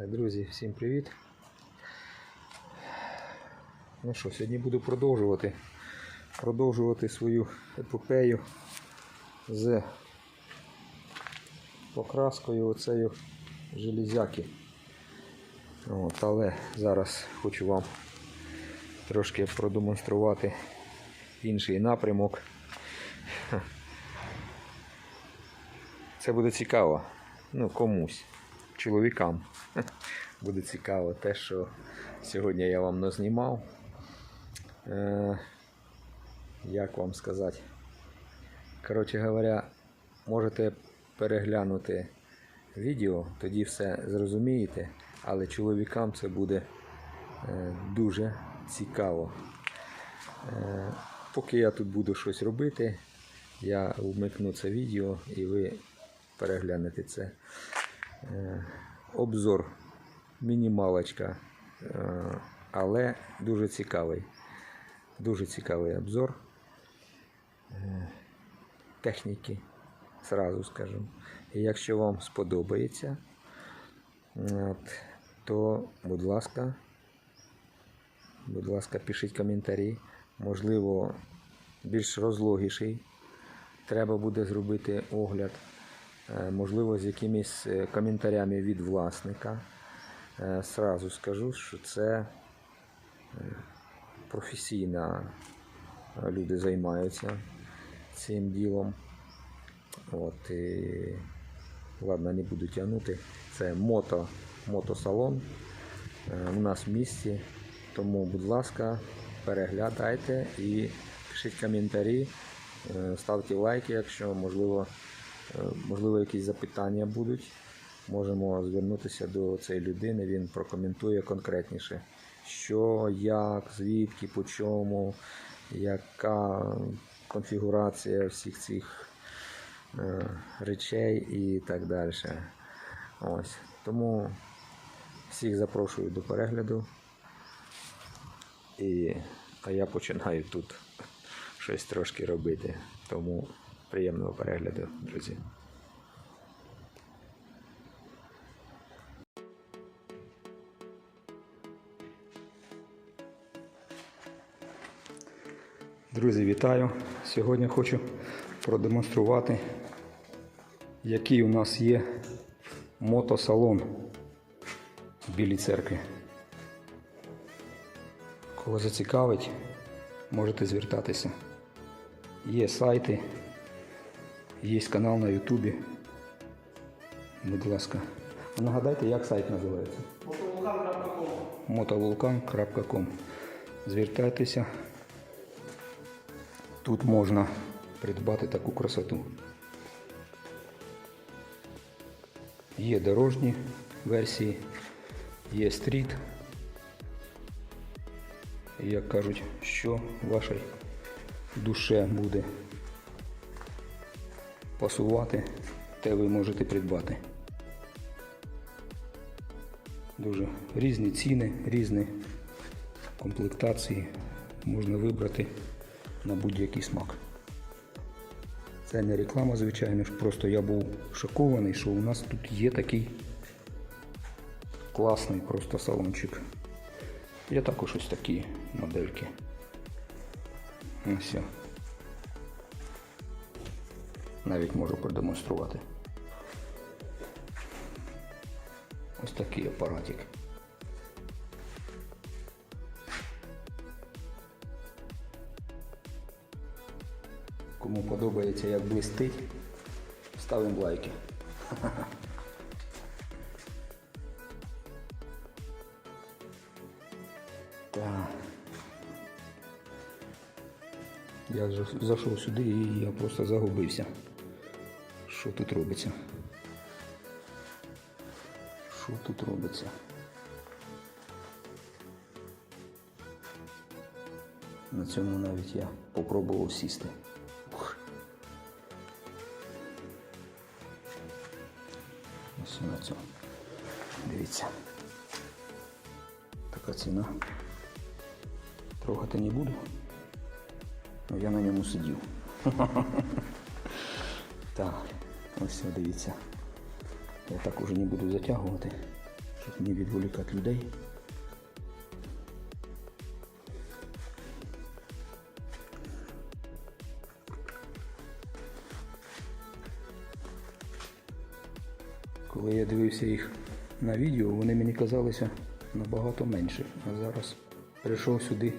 Так, друзі, всім привіт. Ну що, сьогодні буду продовжувати продовжувати свою епопею з покраскою оцею железяки. От, але зараз хочу вам трошки продемонструвати інший напрямок. Це буде цікаво. Ну, комусь, чоловікам. Буде цікаво те, що сьогодні я вам назнімав. Е, як вам сказати? Коротше говоря, можете переглянути відео, тоді все зрозумієте, але чоловікам це буде е, дуже цікаво. Е, поки я тут буду щось робити, я вмикну це відео і ви переглянете це. Е, обзор мінімалочка, е, але дуже цікавий. Дуже цікавий обзор е, техніки, зразу скажу. І якщо вам сподобається, то, будь ласка, будь ласка, пишіть коментарі. Можливо, більш розлогіший. Треба буде зробити огляд, е, можливо, з якимись коментарями від власника. Е, Сразу скажу, що це е, професійно е, люди займаються цим ділом. От, і, ладно, не буду тягнути. Це мото, мотосалон у нас в місті. Тому, будь ласка, переглядайте і пишіть коментарі, ставте лайки, якщо можливо, можливо якісь запитання будуть. Можемо звернутися до цієї людини, він прокоментує конкретніше, що, як, звідки, по чому, яка конфігурація всіх цих е, речей і так далі. Ось. Тому всіх запрошую до перегляду. І, а я починаю тут щось трошки робити. Тому приємного перегляду, друзі. Друзі, вітаю! Сьогодні хочу продемонструвати, який у нас є мотосалон в Білій церкві. Кого зацікавить, можете звертатися. Є сайти, є канал на Ютубі. Будь ласка. Нагадайте, як сайт називається? motovulkan.com Звертайтеся. Тут можна придбати таку красоту. Є дорожні версії, є стріт. Як кажуть, що вашій душе буде пасувати, те ви можете придбати. Дуже різні ціни, різні комплектації можна вибрати на будь-який смак. Це не реклама, звичайно просто я був шокований, що у нас тут є такий класний просто салончик. Є також ось такі модельки. Ось. Навіть можу продемонструвати. Ось такий апаратик. Кому подобається, як блистить, ставимо лайки. Так. Я зайшов сюди і я просто загубився. Що тут робиться? Що тут робиться? На цьому навіть я попробував сісти. Ось на цьому. Дивіться. Така ціна. Трогати не буду. але я на ньому сидів. Так, ось дивіться. Я так уже не буду затягувати. Щоб не відволікати людей. Дивився їх на відео, вони мені казалися набагато менше. А зараз прийшов сюди,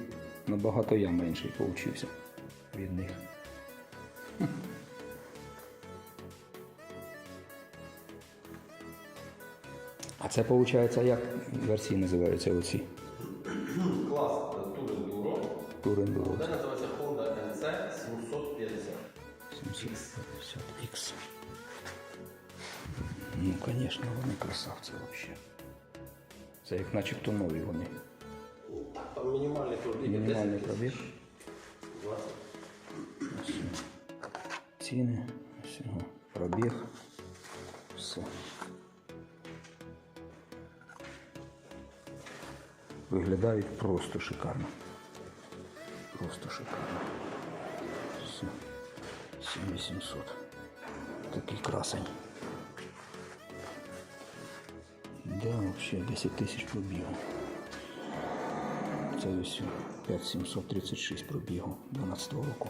набагато я менший получився від них. А це виходить, як версії називаються оці? Клас Турендуро. Турендуро. Це називається Honda NC 750. 750X. Звісно, вони красавці взагалі. Це як начебто нові вони. Там мінімальний пробіг. Мінімальний пробіг. 20. Ось Ціни, всього, пробіг. Все. Виглядають просто шикарно. Просто шикарно. Все. 7800. Такий красень. Да, вообще 10 тисяч пробігу. Це ось 5736 пробігу 12 року.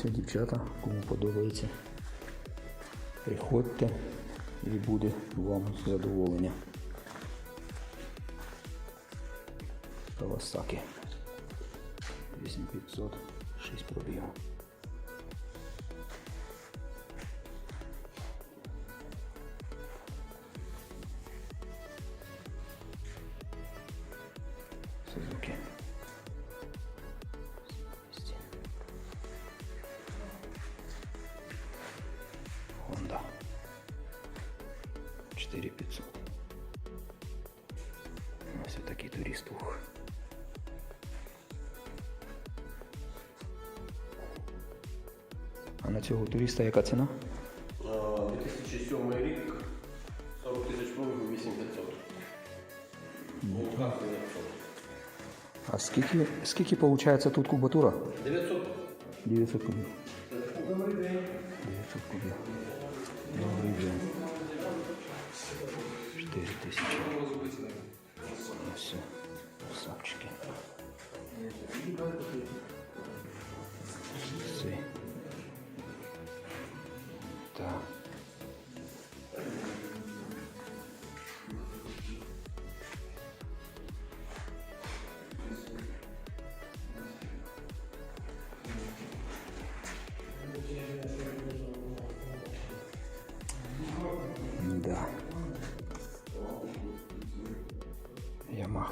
Хлопці, дівчата, кому подобається, приходьте і буде вам задоволення. Кавасаки. 8500, 6 пробігу. 4500. Ось такий турист ух. А на цього туриста яка ціна? А, 2007 рік. 40 тисяч пробігу 8500. Ну, 900. А скільки, скільки виходить тут кубатура? 900. 900 кубів. 4 Все, все, красавчики.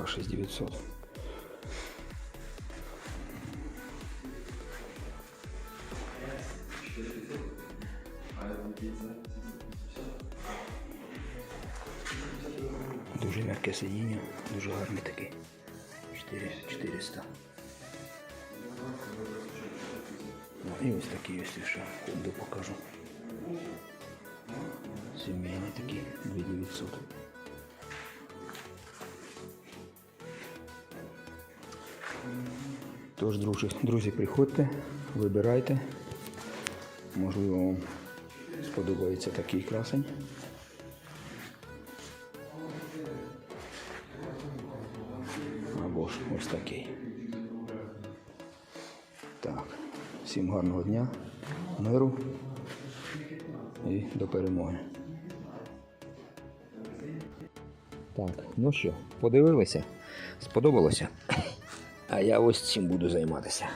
6900. Дуже м'яке сидіння, дуже гарний такий. 4 400. Ну, і ось такий ось ще ходу покажу. Сімейний такий 2900. Тож, друзі, друзі, приходьте, вибирайте. Можливо, вам сподобається такий красень. Або ж ось такий. Так, всім гарного дня, миру і до перемоги. Так, ну що, подивилися? Сподобалося? А я ось цим буду займатися.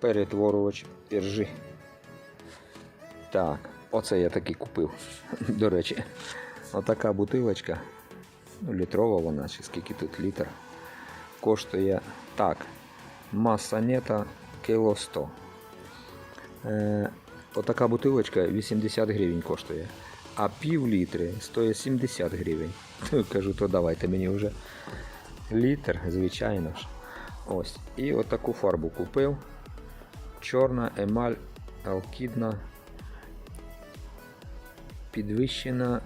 Перетворювач іржи. Так, оце я таки купив. До речі, отака бутилочка. Ну, літрова вона, чи скільки тут літр. Коштує так. Маса нета кіло 100. Е, отака бутилочка 80 гривень коштує. А пів літри стоїть 70 гривень. Кажу, то давайте мені вже літр, звичайно ж. Ось. І отаку фарбу купив. чорна емаль алкідна, підвищена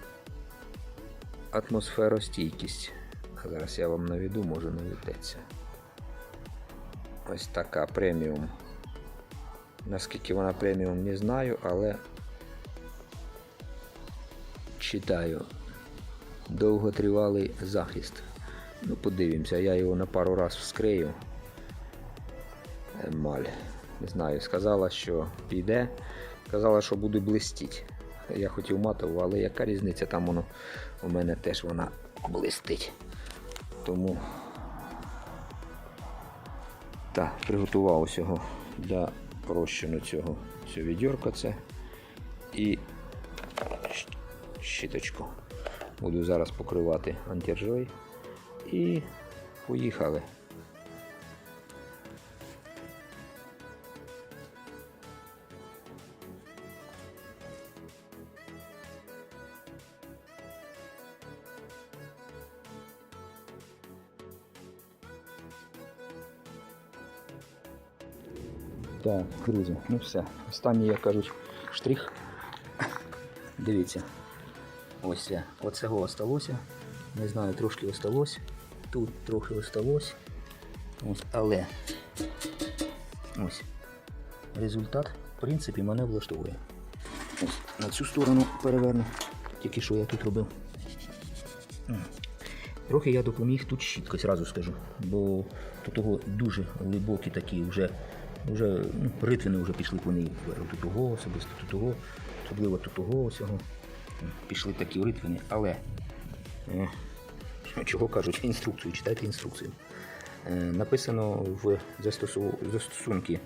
атмосферостійкість. А зараз я вам наведу, може наведеться. Ось така преміум. Наскільки вона преміум, не знаю, але читаю. Довготривалий захист. Ну, подивимося, я його на пару раз вскрию. Емаль. Не знаю, сказала, що піде. Сказала, що буде блистіть. Я хотів матову, але яка різниця, там воно у мене теж вона блистить. Тому так, приготував усього для розчину цього, цього відьорка це і щіточку. Буду зараз покривати антиржой і поїхали. Так, друзі, ну все. Останній, як кажуть, штрих. Дивіться. Ось це. Оцього осталося. Не знаю, трошки осталось. Тут трохи осталось. Ось, але ось. Результат, в принципі, мене влаштовує. Ось на цю сторону переверну. Тільки що я тут робив. Трохи я допоміг тут щіткою, зразу скажу. Бо тут того дуже глибокі такі вже, вже ну, ритвини вже пішли по ній. Тут того, особисто тут того, особливо тут того всього. Пішли такі ритвини, але е, чого кажуть, інструкцію, читайте інструкцію. Е, написано в застосу, застосунки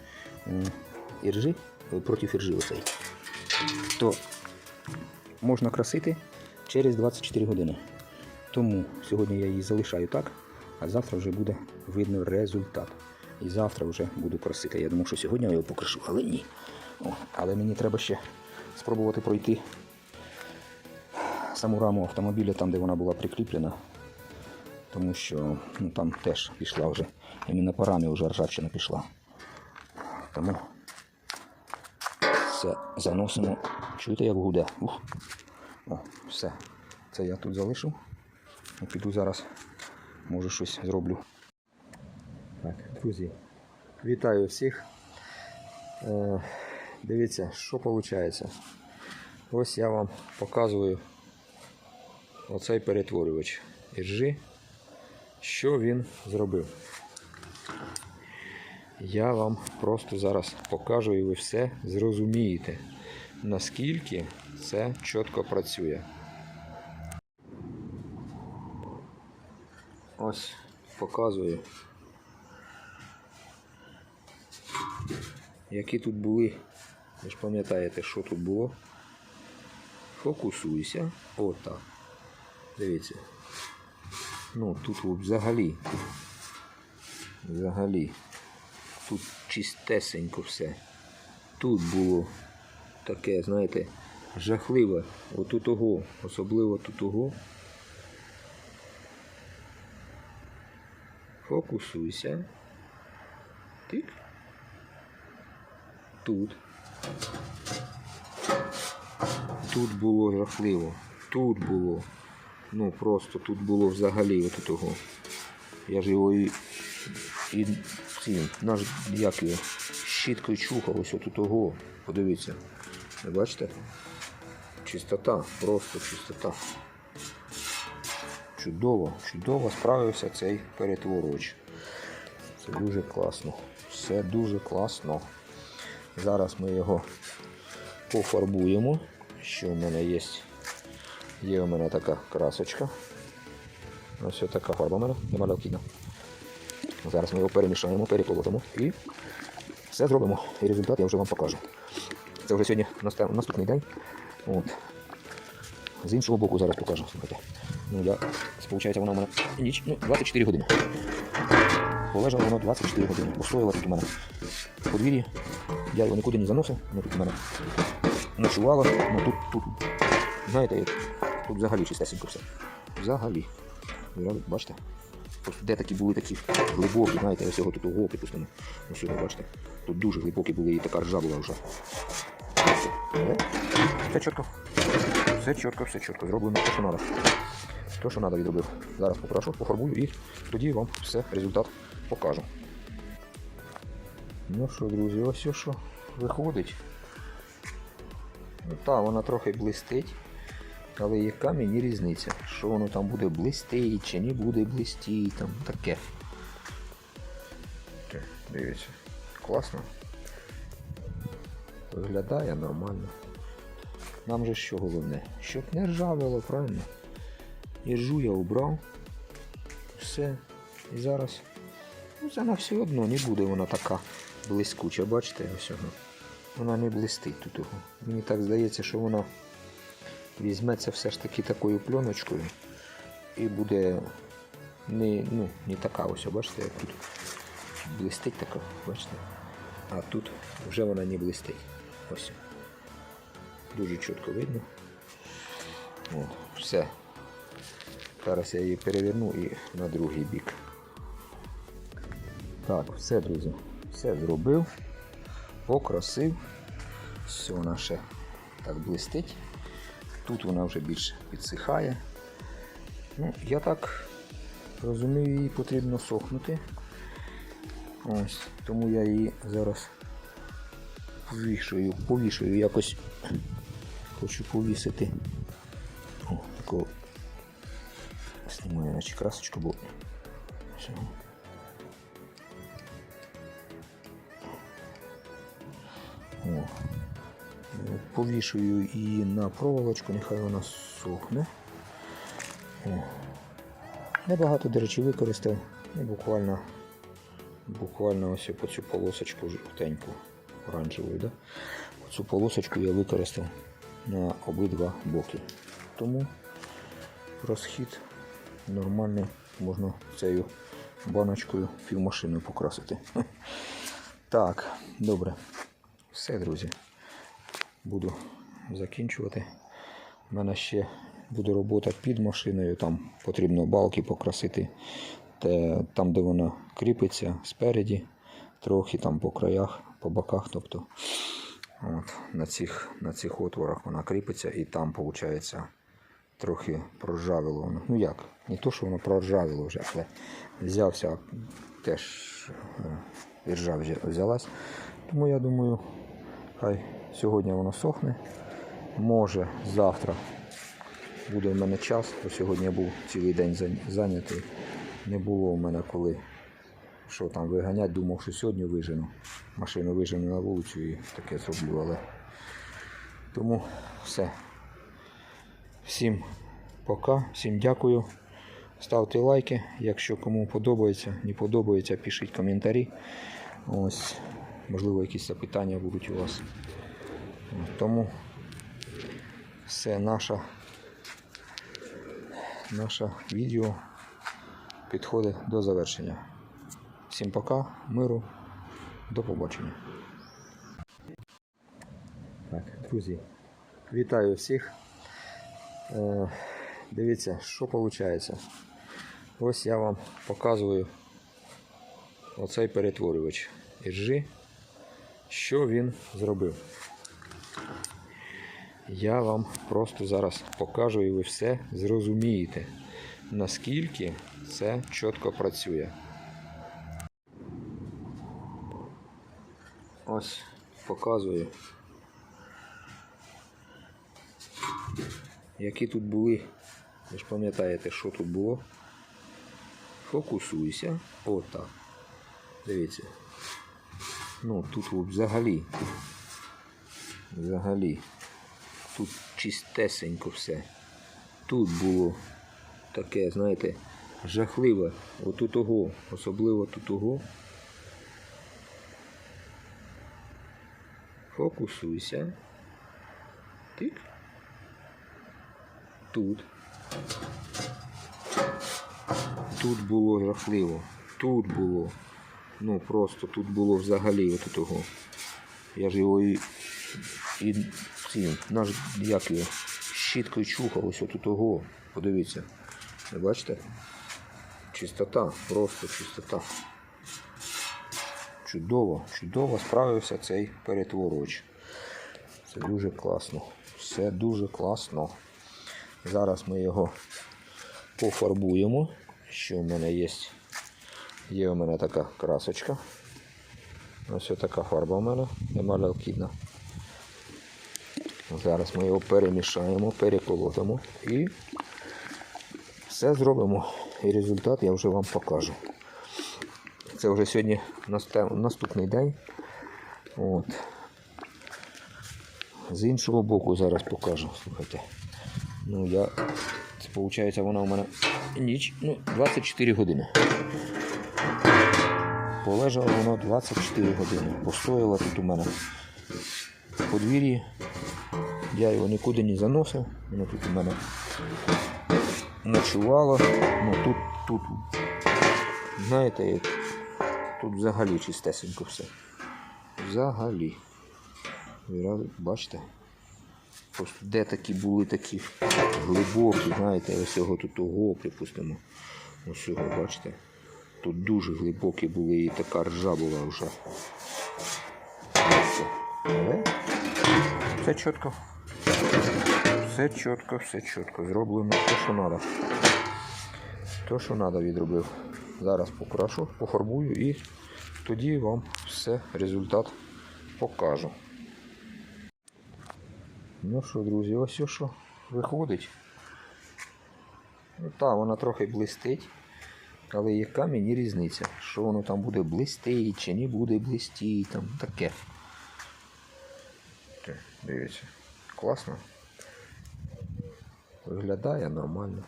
м, іржи е, проти іржи оцей, то можна красити через 24 години. Тому сьогодні я її залишаю так, а завтра вже буде видно результат. І завтра вже буду красити. Я думав, що сьогодні я його покришу, але ні. О, але мені треба ще спробувати пройти саму раму автомобіля, там, де вона була прикріплена. Тому що ну, там теж пішла вже. Іменно по рамі вже ржавчина пішла. Тому все заносимо. Чуєте, як гуде? Ух. О, все. Це я тут залишив. Піду зараз, може щось зроблю. Так, друзі, вітаю всіх. Е, дивіться, що виходить. Ось я вам показую оцей перетворювач іржи, що він зробив. Я вам просто зараз покажу і ви все зрозумієте, наскільки це чітко працює. Ось показую. Які тут були, ви ж пам'ятаєте, що тут було. Фокусуйся. Отак. Дивіться. Ну, тут взагалі. Взагалі. Тут чистесенько все. Тут було таке, знаєте, жахливе. Отут того, особливо тут того. Фокусуйся. Тик. Тут. Тут було жахливо. Тут було. Ну просто тут було взагалі от того. Я ж його і, і цим, наш як його, щіткою чухав ось от того. Подивіться. Ви бачите? Чистота, просто чистота. Чудово, чудово справився цей перетворювач. Це дуже класно. Все дуже класно. Зараз ми його пофарбуємо. Що в мене є? Є у мене така красочка. Ось така фарба у мене, нема необхідна. Зараз ми його перемішаємо, переполотимо і все зробимо. І результат я вже вам покажу. Це вже сьогодні наступний день. От. З іншого боку зараз покажу. Слухайте. Ну, я, виходить, воно у мене ніч, ну, 24 години. Полежало воно 24 години. Постояло тут у мене в подвір'ї. Я його нікуди не заносив, воно тут у мене ночувало. Ну, тут, тут, знаєте, тут взагалі чистесенько все. Взагалі. Бачите? Просто де такі були такі глибокі, знаєте, ось його тут угол, припустимо. Ось його, бачите. Тут дуже глибокі були і така ржа була вже. Все чітко. Все чітко, все чітко. Зроблено те, що треба. Те, що треба відробив. Зараз попрошу, пофарбую і тоді вам все, результат покажу. Ну що, друзі, ось що виходить. Так, вона трохи блистить, але яка мені різниця? Що воно там буде блистить чи не буде блистіть, там таке. Дивіться, класно. Виглядає нормально. Нам же що головне? Щоб не ржавіло, правильно? Іржу я убрав. Все. І зараз. Ну, вона все одно не буде вона така блискуча, бачите, ось. Вона не блистить тут. Мені так здається, що вона візьметься все ж таки такою пленочкою і буде не, ну, не така ось, бачите, як тут блистить така, бачите. А тут вже вона не блистить. Ось. Дуже чітко видно. О, все. Зараз я її переверну і на другий бік. Так, все, друзі. Все зробив, покрасив. Все вона ще так блистить. Тут вона вже більше підсихає. Ну, я так розумію, її потрібно сохнути. Ось, тому я її зараз повішую, повішую якось. Хочу повісити. О, такого. Знімаю, наче красочку, бо. Повішую її на проволочку, нехай вона сохне. О. Небагато, до речі, використав. Ну, буквально, буквально ось по цю полосочку жовтеньку, оранжеву, да? Цю полосочку я використав на обидва боки. Тому розхід нормальний, можна цією баночкою півмашини покрасити. Так, добре. Все, друзі. Буду закінчувати. У мене ще буде робота під машиною, там потрібно балки покрасити. Там, де вона кріпиться спереді, трохи там по краях, по боках. Тобто от, на, цих, на цих отворах вона кріпиться і там, виходить, трохи проржавіло воно. Ну як? Не то, що воно проржавіло вже, але взявся теж е, іржа взялась. Тому я думаю, хай сьогодні воно сохне. Може завтра буде в мене час, бо сьогодні я був цілий день зайнятий. Не було в мене коли що там виганять, думав, що сьогодні вижену. Машину вижену на вулицю і таке зроблю, але тому все. Всім пока, всім дякую. Ставте лайки, якщо кому подобається, не подобається, пишіть коментарі. Ось, можливо, якісь запитання будуть у вас. Тому все наша, наше відео підходить до завершення. Всім пока, миру, до побачення. Так, друзі, вітаю всіх. Е, дивіться, що виходить. Ось я вам показую оцей перетворювач іржі, що він зробив. Я вам просто зараз покажу і ви все зрозумієте, наскільки це чітко працює. Ось показую. Які тут були, ви ж пам'ятаєте, що тут було. Фокусуйся. Отак. Дивіться. Ну, тут взагалі. Взагалі. Тут чистесенько все. Тут було таке, знаєте, жахливе. Отут того, особливо тут того. Фокусуйся. Тик. Тут. Тут було жахливо. Тут було. Ну просто тут було взагалі от того. Я ж його і, і цим, наш, як його, щіткою чухав ось от того. Подивіться. Бачите? чистота, просто чистота. Чудово, чудово справився цей перетвороч. Це дуже класно. Все дуже класно. Зараз ми його пофарбуємо. Що в мене є? Є у мене така красочка. Ось така фарба у мене, емаль-алкідна. Зараз ми його перемішаємо, переколотимо і все зробимо. І результат я вже вам покажу. Це вже сьогодні наступний день. От. З іншого боку зараз покажу. Слухайте. Ну я. Це виходить, вона у мене ніч. Ну, 24 години. Полежало воно 24 години. Постояло тут у мене подвір'ї. Я його нікуди не заносив. Воно тут у мене ночувало. Ну тут, тут, знаєте, як тут взагалі чистесенько все. Взагалі. Бачите? Просто де такі були такі глибокі, знаєте, ось його тут ого, припустимо. Ось його, бачите? Тут дуже глибокі були і така ржа була вже. Але все чітко. Все чітко, все чітко. Зроблено те, що треба. Те, що треба відробив. Зараз покрашу, пофарбую і тоді вам все результат покажу. Ну що, друзі, ось ось що виходить. Ну так, вона трохи блистить. Але яка мені різниця? Що воно там буде блистить, чи не буде блистіть, там таке. Дивіться. Класно. Виглядає нормально.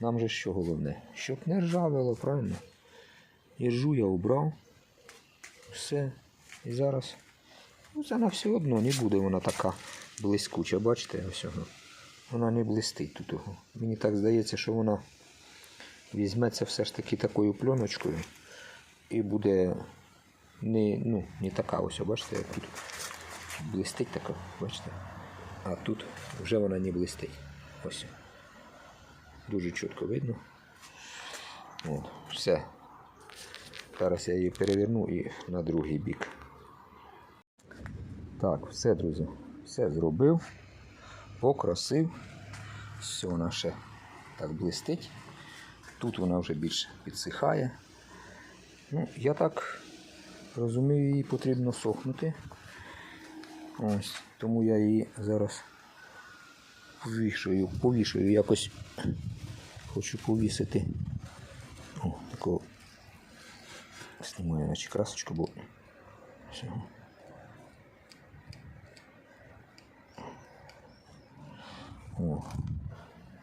Нам же що головне? Щоб не ржавило, правильно? Іржу я убрав. Все. І зараз. Ну, це на все одно не буде вона така блискуча. Бачите, ось воно. Вона не блистить тут. Ого. Мені так здається, що вона візьметься все ж таки такою пленочкою і буде не, ну, не така ось, бачите, як тут блистить така, бачите? А тут вже вона не блистить. Ось. Дуже чітко видно. От, все. Зараз я її переверну і на другий бік. Так, все, друзі. Все зробив. Покрасив. Все вона ще так блистить. Тут вона вже більше підсихає. Ну, я так розумію, її потрібно сохнути. Ось, тому я її зараз повішую, повішую якось. Хочу повісити. О, такого. Знімаю наче красочку, бо. Все. О.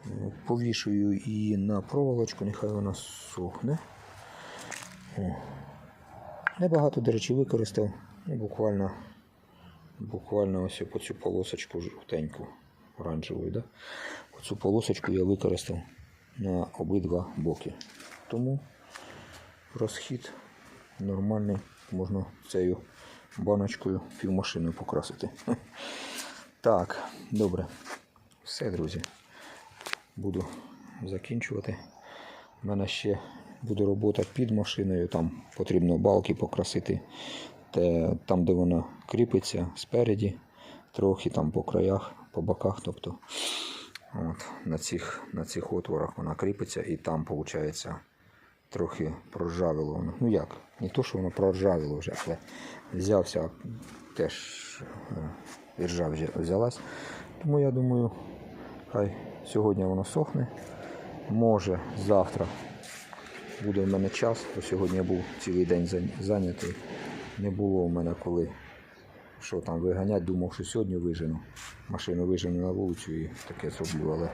Е, Повішую її на проволочку, нехай вона сохне. О. Небагато, до речі, використав. Ну, буквально, буквально ось по цю полосочку жовтеньку, оранжеву, да? Оцю полосочку я використав на обидва боки. Тому розхід нормальний, можна цією баночкою півмашини покрасити. Так, добре. Все, друзі. Буду закінчувати. У мене ще буде робота під машиною, там потрібно балки покрасити. Там, де вона кріпиться спереді, трохи там по краях, по боках. Тобто от, на, цих, на цих отворах вона кріпиться і там, виходить, трохи проржавіло воно. Ну як? Не то, що воно проржавіло вже, але взявся теж е, іржа взя- взялась. Тому я думаю, хай сьогодні воно сохне. Може завтра буде в мене час, бо сьогодні я був цілий день зайнятий. Не було в мене коли що там виганять, думав, що сьогодні вижену. Машину вижену на вулицю і таке зроблю, але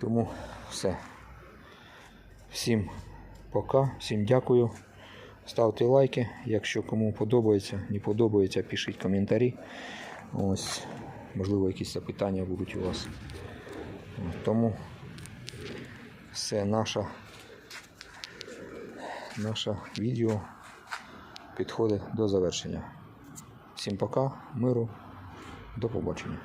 тому все. Всім пока, всім дякую. Ставте лайки, якщо кому подобається, не подобається, пишіть коментарі. Ось, можливо, якісь запитання будуть у вас. Тому все наше, наше відео підходить до завершення. Всім пока, миру, до побачення.